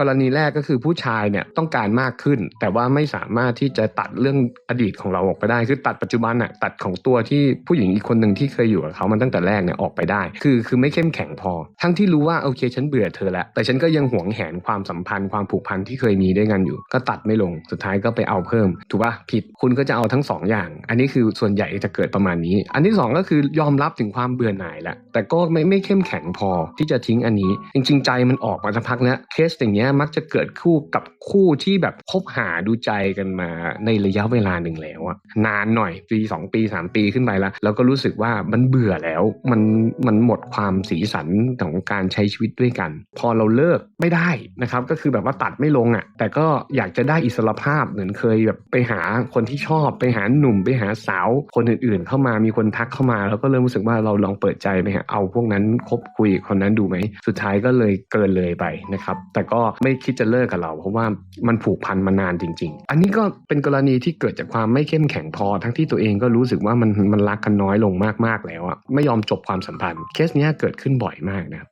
กรณีแรกก็คือผู้ชายเนี่ยต้องการมากขึ้น แต่ว่าไม่สามารถที่จะตัดเรื่องอดีตของเราออกไปได้ คือตัดปัจจุบันอะตัดของตัวที่ผู้หญิงอีกคนหนึ่งที่เคยอยู่กับเขามันตั้งแต่แรกเนี่ยออกไปได้ คือคือไม่เข้มแข็งพอ ทั้งที่รู้ว่าโอเคฉันเบื่อเธอแล้ว แต่ฉันก็ยังหวงแหนความสัมพันธ์ความผูกพันที่เคยมีด้วยกันอยู่ ก็ตัดไม่ลงสุดท้ายก็ไปเอาเพิ่ม ถูกปะผิดคุณก็จะเอาทั้งสองอย่าง อันนี้คือส่วนใหญ่จะเกิดประมาณนี้ อันที่สองก็คือยอมรับถึงความเบื่อหน่ายแล้วแต่ก็ไม่ไม่เข้มแข็งพอที่จะทิ้งอันนี้ จริง ๆ ใจมันออกมาสักพักแล้วเคสอย่างเงี้ยมักจะเกิดคู่กับคู่ที่แบบคบหาดูใจกันมาในระยะเวลาหนึ่งแล้วอะนานหน่อยปีสองปีสามปีขึ้นไปแล้วแล้วก็รู้สึกว่ามันเบื่อแล้วมันมันหมดความสีสันของการใช้ชีวิตด้วยกัน พอเราเลิกไม่ได้นะครับก็คือแบบว่าตัดไม่ลงอะแต่ก็อยากจะได้อิสรภาพเหมือนเคยแบบไปหาคนที่ชอบไปหาหนุ่มไปหาสาวคนอื่นๆ เข้ามามีคนทักเข้ามา แล้วก็เริ่มรู้สึกว่าเราลองเปิดใจไปหาเอาพวกนั้นคบคุยคนนั้นดูไหมสุดท้ายก็เลยเกินเลยไปนะครับ แต่ก็ไม่คิดจะเลิกกับเรา เพราะว่ามันผูกพันมานานจริง ๆ อันนี้ก็เป็นกรณีที่เกิดจากความไม่เข้มแข็งพอ ทั้งที่ตัวเองก็รู้สึกว่ามันมันรักกันน้อยลงมากๆแล้วอะไม่ยอมจบความสัมพันธ์เคสเนี้ยเกิดขึ้นบ่อยมากนะครับ